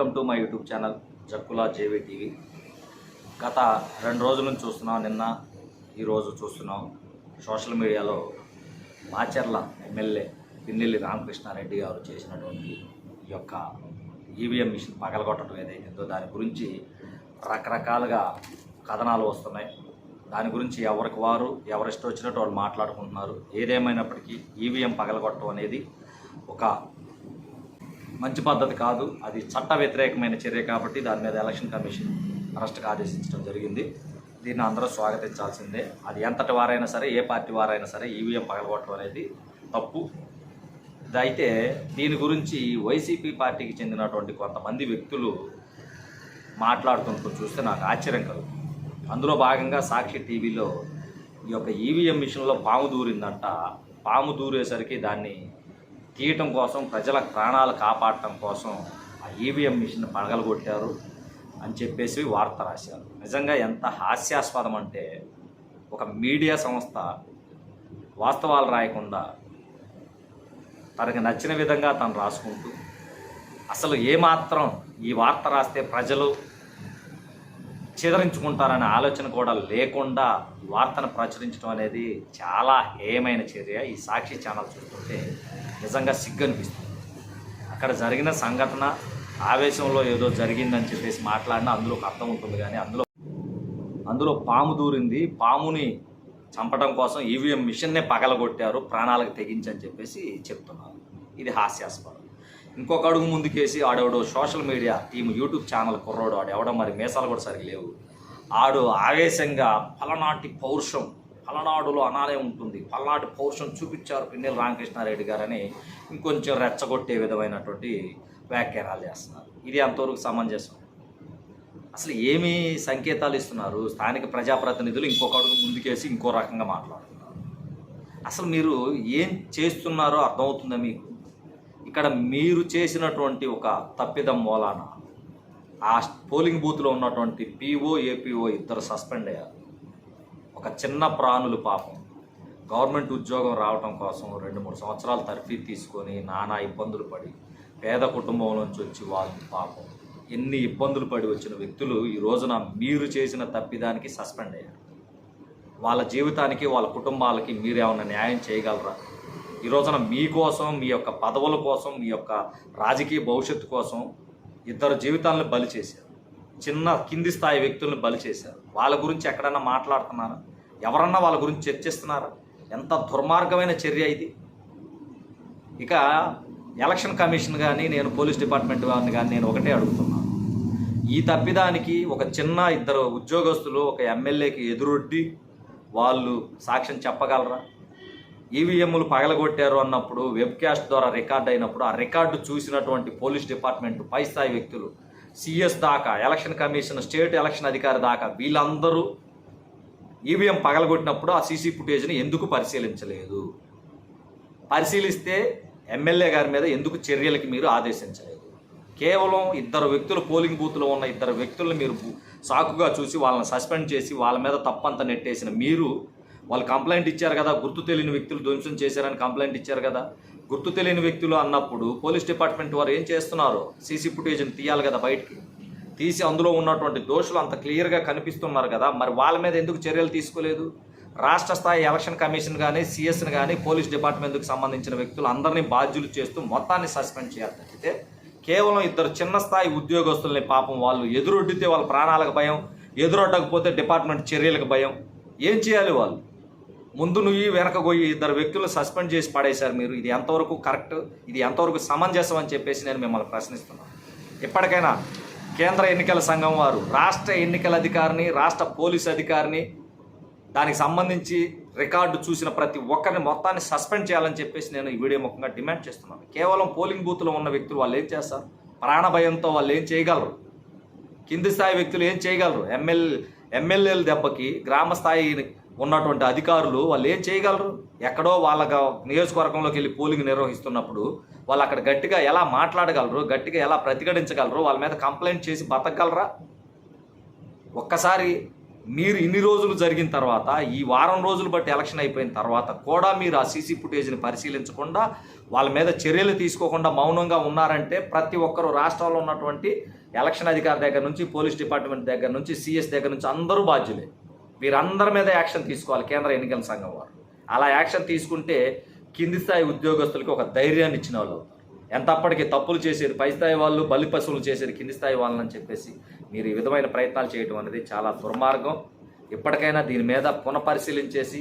Welcome to my YouTube channel Jakkula JV TV. గత రెండు రోజుల నుంచి చూస్తున్నాం నిన్న ఈరోజు చూస్తున్నాం. సోషల్ మీడియాలో మాచర్ల ఎమ్మెల్యే పిన్నెల్లి రామకృష్ణారెడ్డి గారు చేసినటువంటి ఈ యొక్క ఈవీఎం మిషన్ పగలగొట్టడం ఏదైతుందో దాని గురించి రకరకాలుగా కథనాలు వస్తున్నాయి. దాని గురించి ఎవరికి వారు ఎవరిష్టం వచ్చినట్టు వాళ్ళు మాట్లాడుకుంటున్నారు. ఏదేమైనప్పటికీ ఈవీఎం పగలగొట్టడం అనేది ఒక మంచి పద్ధతి కాదు. అది చట్ట వ్యతిరేకమైన చర్య కాబట్టి దాని మీద ఎలక్షన్ కమిషన్ అరెస్ట్కి ఆదేశించడం జరిగింది. దీన్ని అందరూ స్వాగతించాల్సిందే. అది ఎంతటి వారైనా సరే ఏ పార్టీ వారైనా సరే ఈవీఎం పగలగొట్టడం అనేది తప్పు. అయితే దీని గురించి వైసీపీ పార్టీకి చెందినటువంటి కొంతమంది వ్యక్తులు మాట్లాడుతున్నట్టు చూస్తే నాకు ఆశ్చర్యం కలుగుతుంది. అందులో భాగంగా సాక్షి టీవీలో ఈ యొక్క ఈవీఎం మిషన్లో పాము దూరిందంట. పాము దూరేసరికి దాన్ని తీయటం కోసం ప్రజల ప్రాణాలు కాపాడటం కోసం ఆ ఈవీఎం మిషన్ పడగలగొట్టారు అని చెప్పేసి వార్త రాశారు. నిజంగా ఎంత హాస్యాస్పదం అంటే ఒక మీడియా సంస్థ వాస్తవాలు రాయకుండా తనకు నచ్చిన విధంగా తను రాసుకుంటూ అసలు ఏమాత్రం ఈ వార్త రాస్తే ప్రజలు చిదరించుకుంటారనే ఆలోచన కూడా లేకుండా వార్తను ప్రచురించడం అనేది చాలా హేయమైన చర్య. ఈ సాక్షి ఛానల్ చూస్తుంటే నిజంగా సిగ్గు అనిపిస్తుంది అక్కడ జరిగిన సంఘటన ఆవేశంలో ఏదో జరిగిందని చెప్పేసి మాట్లాడినా అందులో ఒక అర్థం ఉంటుంది కానీ అందులో అందులో పాము దూరింది. పాముని చంపడం కోసం ఈవీఎం మిషన్నే పగలగొట్టారు. ప్రాణాలకు తెగించని చెప్పేసి చెప్తున్నారు. ఇది హాస్యాస్పదం. ఇంకొక అడుగు ముందుకేసి ఆడెవడో social media team YouTube channel కుర్రోడు ఆడెవడో ఎవడో మరి మీసాలు కూడా సరిగ్గా లేవు. ఆడు ఆవేశంగా పలనాటి పౌరుషం పలనాడులో అనాలే ఉంటుంది. పల్నాడు పౌరుషం చూపించారు పిన్నెల రామకృష్ణారెడ్డి గారని ఇంకొంచెం రెచ్చగొట్టే విధమైనటువంటి వ్యాఖ్యానాలు చేస్తున్నారు. ఇది అంతవరకు సమంజసం? అసలు ఏమి సంకేతాలు ఇస్తున్నారు? స్థానిక ప్రజాప్రతినిధులు ఇంకొక అడుగు ముందుకేసి ఇంకో రకంగా మాట్లాడుతున్నారు. అసలు మీరు ఏం చేస్తున్నారో అర్థమవుతుందా మీకు? ఇక్కడ మీరు చేసినటువంటి ఒక తప్పిదం మూలాన ఆ పోలింగ్ బూత్లో ఉన్నటువంటి పీఓ ఏపీఓ ఇద్దరు సస్పెండ్ అయ్యారు. ఒక చిన్న ప్రాణులు పాపం. గవర్నమెంట్ ఉద్యోగం రావటం కోసం రెండు మూడు సంవత్సరాలు తర్ఫీ తీసుకొని నానా ఇబ్బందులు పడి పేద కుటుంబం నుంచి వచ్చి వాళ్ళు పాపం. ఎన్ని ఇబ్బందులు పడి వచ్చిన వ్యక్తులు ఈ రోజున మీరు చేసిన తప్పిదానికి సస్పెండ్ అయ్యారు. వాళ్ళ జీవితానికి వాళ్ళ కుటుంబాలకి మీరు ఏమైనా న్యాయం చేయగలరా? ఈ రోజున మీకోసం మీ యొక్క పదవుల కోసం మీ యొక్క రాజకీయ భవిష్యత్తు కోసం ఇద్దరు జీవితాలను బలి చేశారు. చిన్న కింది స్థాయి వ్యక్తులను బలి చేశారు. వాళ్ళ గురించి ఎక్కడైనా మాట్లాడుతున్నారా? ఎవరన్నా వాళ్ళ గురించి చర్చిస్తున్నారా? ఎంత దుర్మార్గమైన చర్య ఇది. ఇక ఎలక్షన్ కమిషన్ కానీ నేను పోలీస్ డిపార్ట్మెంట్ వారిని కానీ నేను ఒకటే అడుగుతున్నాను ఈ తప్పిదానికి ఒక చిన్న ఇద్దరు ఉద్యోగస్తులు ఒక ఎమ్మెల్యేకి ఎదురొడ్డి వాళ్ళు సాక్ష్యం చెప్పగలరా? ఈవీఎంలు పగలగొట్టారు అన్నప్పుడు వెబ్కాస్ట్ ద్వారా రికార్డ్ అయినప్పుడు ఆ రికార్డు చూసినటువంటి పోలీస్ డిపార్ట్మెంట్ పై స్థాయి వ్యక్తులు సిఎస్ దాకా ఎలక్షన్ కమిషన్ స్టేట్ ఎలక్షన్ అధికారి దాకా వీళ్ళందరూ ఈవీఎం పగలగొట్టినప్పుడు ఆ సీసీ ఫుటేజ్ని ఎందుకు పరిశీలించలేదు? పరిశీలిస్తే ఎమ్మెల్యే గారి మీద ఎందుకు చర్యలకి మీరు ఆదేశించలేదు? కేవలం ఇద్దరు వ్యక్తులు పోలింగ్ బూత్లో ఉన్న ఇద్దరు వ్యక్తులను మీరు సాకుగా చూసి వాళ్ళని సస్పెండ్ చేసి వాళ్ళ మీద తప్పంత నెట్టేసిన మీరు వాళ్ళు కంప్లైంట్ ఇచ్చారు కదా గుర్తు తెలియని వ్యక్తులు ధ్వంసం చేశారని కంప్లైంట్ ఇచ్చారు కదా. గుర్తు తెలియని వ్యక్తులు అన్నప్పుడు పోలీస్ డిపార్ట్మెంట్ వారు ఏం చేస్తున్నారు? సీసీ ఫుటేజ్ని తీయాలి కదా బయటికి. తీసి అందులో ఉన్నటువంటి దోషులు అంత క్లియర్గా కనిపిస్తున్నారు కదా మరి వాళ్ళ మీద ఎందుకు చర్యలు తీసుకోలేదు? రాష్ట్ర స్థాయి ఎలక్షన్ కమిషన్ కానీ సిఎస్ని కానీ పోలీస్ డిపార్ట్మెంట్కి సంబంధించిన వ్యక్తులు అందరినీ బాధ్యులు చేస్తూ మొత్తాన్ని సస్పెండ్ చేయాలి తప్పితే కేవలం ఇద్దరు చిన్న స్థాయి ఉద్యోగస్తుల్ని పాపం వాళ్ళు ఎదురొడ్డితే వాళ్ళ ప్రాణాలకు భయం ఎదురొడ్డకపోతే డిపార్ట్మెంట్ చర్యలకు భయం. ఏం చేయాలి వాళ్ళు? ముందు నువ్వు వెనకపోయి ఇద్దరు వ్యక్తులను సస్పెండ్ చేసి పడేశారు మీరు. ఇది ఎంతవరకు కరెక్ట్? ఇది ఎంతవరకు సమంజసం అని చెప్పేసి నేను మిమ్మల్ని ప్రశ్నిస్తున్నాను. ఇప్పటికైనా కేంద్ర ఎన్నికల సంఘం వారు రాష్ట్ర ఎన్నికల అధికారిని రాష్ట్ర పోలీస్ అధికారిని దానికి సంబంధించి రికార్డు చూసిన ప్రతి ఒక్కరిని మొత్తాన్ని సస్పెండ్ చేయాలని చెప్పేసి నేను ఈ వీడియో ముఖంగా డిమాండ్ చేస్తున్నాను. కేవలం పోలింగ్ బూత్లో ఉన్న వ్యక్తులు వాళ్ళు ఏం చేస్తారు? ప్రాణభయంతో వాళ్ళు ఏం చేయగలరు? కింది స్థాయి వ్యక్తులు ఏం చేయగలరు? ఎమ్మెల్ ఎమ్మెల్యేల దెబ్బకి గ్రామ స్థాయి ఉన్నటువంటి అధికారులు వాళ్ళు ఏం చేయగలరు? ఎక్కడో వాళ్ళ నియోజకవర్గంలోకి వెళ్ళి పోలింగ్ నిర్వహిస్తున్నప్పుడు వాళ్ళు అక్కడ గట్టిగా ఎలా మాట్లాడగలరు? గట్టిగా ఎలా ప్రతిఘటించగలరు? వాళ్ళ మీద కంప్లైంట్ చేసి బతకగలరా? ఒక్కసారి మీరు ఇన్ని రోజులు జరిగిన తర్వాత ఈ వారం రోజులు బట్టి ఎలక్షన్ అయిపోయిన తర్వాత కూడా మీరు ఆ సీసీ ఫుటేజ్ని పరిశీలించకుండా వాళ్ళ మీద చర్యలు తీసుకోకుండా మౌనంగా ఉన్నారంటే ప్రతి ఒక్కరూ రాష్ట్రంలో ఉన్నటువంటి ఎలక్షన్ అధికారి దగ్గర నుంచి పోలీస్ డిపార్ట్మెంట్ దగ్గర నుంచి సిఎస్ దగ్గర నుంచి అందరూ బాధ్యులే. వీరందరి మీద యాక్షన్ తీసుకోవాలి కేంద్ర ఎన్నికల సంఘం వారు. అలా యాక్షన్ తీసుకుంటే కింది స్థాయి ఉద్యోగస్తులకి ఒక ధైర్యాన్ని ఇచ్చిన వాళ్ళు ఎంతప్పటికీ తప్పులు చేసేది పై స్థాయి వాళ్ళు బలి పశువులు చేసేది కింది స్థాయి వాళ్ళని చెప్పేసి మీరు ఈ విధమైన ప్రయత్నాలు చేయడం అనేది చాలా దుర్మార్గం. ఇప్పటికైనా దీని మీద పునఃపరిశీలించేసి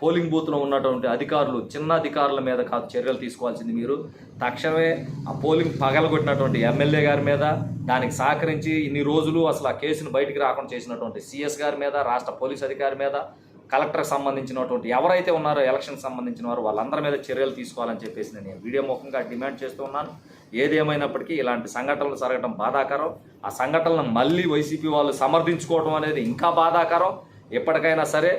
పోలింగ్ బూత్లో ఉన్నటువంటి అధికారులు చిన్న అధికారుల మీద కాదు చర్యలు తీసుకోవాల్సింది మీరు. తక్షణమే ఆ పోలింగ్ పగలగొట్టినటువంటి ఎమ్మెల్యే గారి మీద దానికి సహకరించి ఇన్ని రోజులు అసలు ఆ కేసును బయటికి రాకుండా చేసినటువంటి సిఎస్ గారి మీద రాష్ట్ర పోలీస్ అధికారి మీద కలెక్టర్కి సంబంధించినటువంటి ఎవరైతే ఉన్నారో ఎలక్షన్ సంబంధించిన వారు వాళ్ళందరి మీద చర్యలు తీసుకోవాలని చెప్పేసి నేను వీడియో ముఖంగా డిమాండ్ చేస్తూ ఉన్నాను. ఏదేమైనప్పటికీ ఇలాంటి సంఘటనలు జరగడం బాధాకరం. ఆ సంఘటనలను మళ్ళీ వైసీపీ వాళ్ళు సమర్థించుకోవడం అనేది ఇంకా బాధాకరం. ఎప్పటికైనా సరే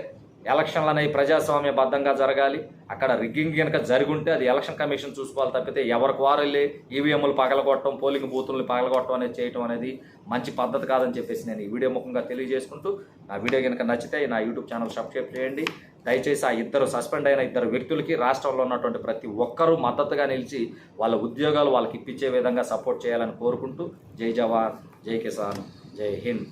ఎలక్షన్లు అనేవి ప్రజాస్వామ్యబద్ధంగా జరగాలి. అక్కడ రిగ్గింగ్ కనుక జరుగుంటే అది ఎలక్షన్ కమిషన్ చూసుకోవాలి తప్పితే ఎవరికి వారు వెళ్ళి ఈవీఎంలు పగలగొట్టడం పోలింగ్ బూతులను పగలగొట్టడం అనేది చేయడం అనేది మంచి పద్ధతి కాదని చెప్పేసి నేను ఈ వీడియో ముఖంగా తెలియజేసుకుంటూ నా వీడియో కనుక నచ్చితే నా యూట్యూబ్ ఛానల్ సబ్స్క్రైబ్ చేయండి. దయచేసి ఆ ఇద్దరు సస్పెండ్ అయిన ఇద్దరు వ్యక్తులకి రాష్ట్రంలో ఉన్నటువంటి ప్రతి ఒక్కరూ మద్దతుగా నిలిచి వాళ్ళ ఉద్యోగాలు వాళ్ళకి ఇప్పించే విధంగా సపోర్ట్ చేయాలని కోరుకుంటూ జై జవాన్ జై కిసాన్ జై హింద్.